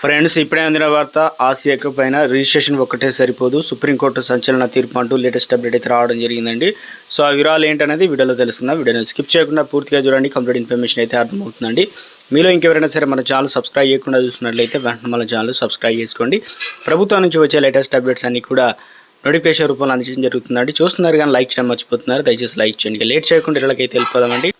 Friends ఇప్పుడే అందిన వార్త ఆస్తి ఎక్కువ పైన రిజిస్ట్రేషన్ ఒక్కటే సరిపోదు. సుప్రీంకోర్టు సంచలన తీర్పు అంటూ లేటెస్ట్ అప్డేట్ అయితే రావడం జరిగిందండి. సో ఆ వివరాలు ఏంటనేది వీడియోలో తెలుసుకుందాం. వీడియోని స్కిప్ చేయకుండా పూర్తిగా చూడండి. కంప్లీట్ ఇన్ఫర్మేషన్ అయితే అర్థమవుతుందండి. మీలో ఇంకెవరైనా సరే మన ఛానల్ సబ్స్క్రైబ్ చేయకుండా చూసినట్లయితే వెంటనే మన ఛానల్ సబ్స్క్రైబ్ చేసుకోండి. ప్రభుత్వం నుంచి వచ్చే లేటెస్ట్ అప్డేట్స్ అన్ని కూడా నోటిఫికేషన్ రూపంలో అందించడం జరుగుతుందండి. చూస్తున్నారు కానీ లైక్ చేయడం మర్చిపోతున్నారు. దయచేసి లైక్ చేయండి. లేట్ చేయకుండా ఇళ్ళకైతే వెళ్ళిపోదామండి.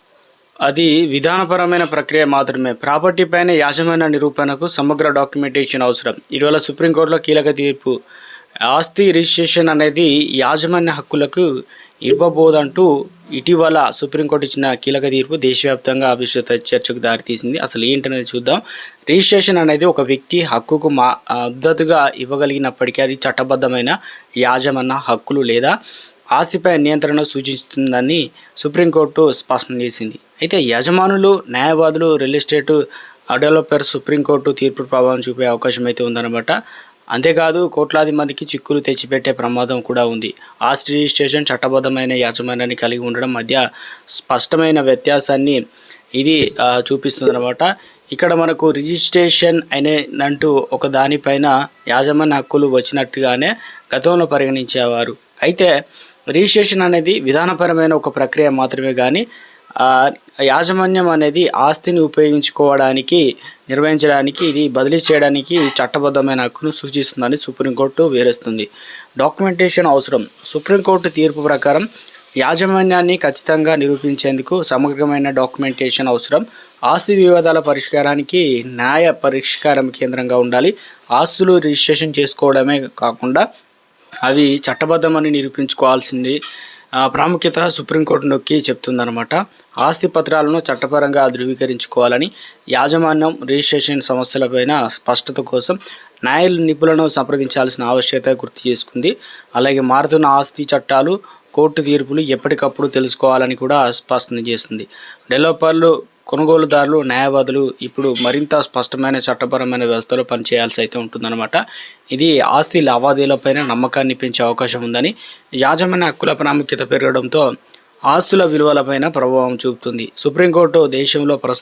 అది విధానపరమైన ప్రక్రియ మాత్రమే. ప్రాపర్టీ పైన యాజమాన్య నిరూపణకు సమగ్ర డాక్యుమెంటేషన్ అవసరం. ఇటీవల సుప్రీంకోర్టులో కీలక తీర్పు. ఆస్తి రిజిస్ట్రేషన్ అనేది యాజమాన్య హక్కులకు ఇవ్వబోదంటూ ఇటీవల సుప్రీంకోర్టు ఇచ్చిన కీలక తీర్పు దేశవ్యాప్తంగా విస్తృత చర్చకు దారితీసింది. అసలు ఏంటనేది చూద్దాం. రిజిస్ట్రేషన్ అనేది ఒక వ్యక్తి హక్కుకు మా మద్దతుగా ఇవ్వగలిగినప్పటికీ అది చట్టబద్ధమైన యాజమాన్య హక్కులు లేదా ఆస్తిపై నియంత్రణ సూచిస్తుందని సుప్రీంకోర్టు స్పష్టం చేసింది. అయితే యజమానులు న్యాయవాదులు రియల్ ఎస్టేట్ డెవలపర్ సుప్రీంకోర్టు తీర్పు ప్రభావం చూపే అవకాశం అయితే ఉందన్నమాట. అంతేకాదు కోట్లాది మందికి చిక్కులు తెచ్చిపెట్టే ప్రమాదం కూడా ఉంది. ఆస్తి రిజిస్ట్రేషన్ చట్టబద్ధమైన యాజమాన్యాన్ని కలిగి ఉండడం మధ్య స్పష్టమైన వ్యత్యాసాన్ని ఇది చూపిస్తుందన్నమాట. ఇక్కడ మనకు రిజిస్ట్రేషన్ అనేదంటూ ఒక దానిపైన యాజమాన్య హక్కులు వచ్చినట్టుగానే గతంలో పరిగణించేవారు. అయితే రిజిస్ట్రేషన్ అనేది విధానపరమైన ఒక ప్రక్రియ మాత్రమే కానీ యాజమాన్యం అనేది ఆస్తిని ఉపయోగించుకోవడానికి నిర్వహించడానికి ఇది బదిలీ చేయడానికి చట్టబద్ధమైన హక్కును సూచిస్తుందని సుప్రీంకోర్టు వివరిస్తుంది. డాక్యుమెంటేషన్ అవసరం. సుప్రీంకోర్టు తీర్పు ప్రకారం యాజమాన్యాన్ని ఖచ్చితంగా నిరూపించేందుకు సమగ్రమైన డాక్యుమెంటేషన్ అవసరం. ఆస్తి వివాదాల పరిష్కారానికి న్యాయ పరిష్కారం కేంద్రంగా ఉండాలి. ఆస్తులు రిజిస్ట్రేషన్ చేసుకోవడమే కాకుండా అవి చట్టబద్ధమని నిరూపించుకోవాల్సింది. ప్రాముఖ్యత సుప్రీంకోర్టు నొక్కి చెప్తుందనమాట ఆస్తి పత్రాలను చట్టపరంగా ధృవీకరించుకోవాలని యాజమాన్యం రిజిస్ట్రేషన్ సమస్యలపైన స్పష్టత కోసం న్యాయ నిపుణులను సంప్రదించాల్సిన ఆవశ్యకత గుర్తు చేసుకుంది. అలాగే మారుతున్న ఆస్తి చట్టాలు కోర్టు తీర్పులు ఎప్పటికప్పుడు తెలుసుకోవాలని కూడా స్పష్టం చేస్తుంది డెవలపర్లు కొనుగోలుదారులు న్యాయవాదులు ఇప్పుడు మరింత స్పష్టమైన చట్టపరమైన వ్యవస్థలో పనిచేయాల్సి అయితే ఉంటుందన్నమాట. ఇది ఆస్తి లావాదేవీలపైన నమ్మకాన్ని పెంచే అవకాశం ఉందని యాజమాన్య హక్కుల ప్రాముఖ్యత పెరగడంతో ఆస్తుల విలువలపైన ప్రభావం చూపుతుంది. సుప్రీంకోర్టు దేశంలో ప్రస్తుతం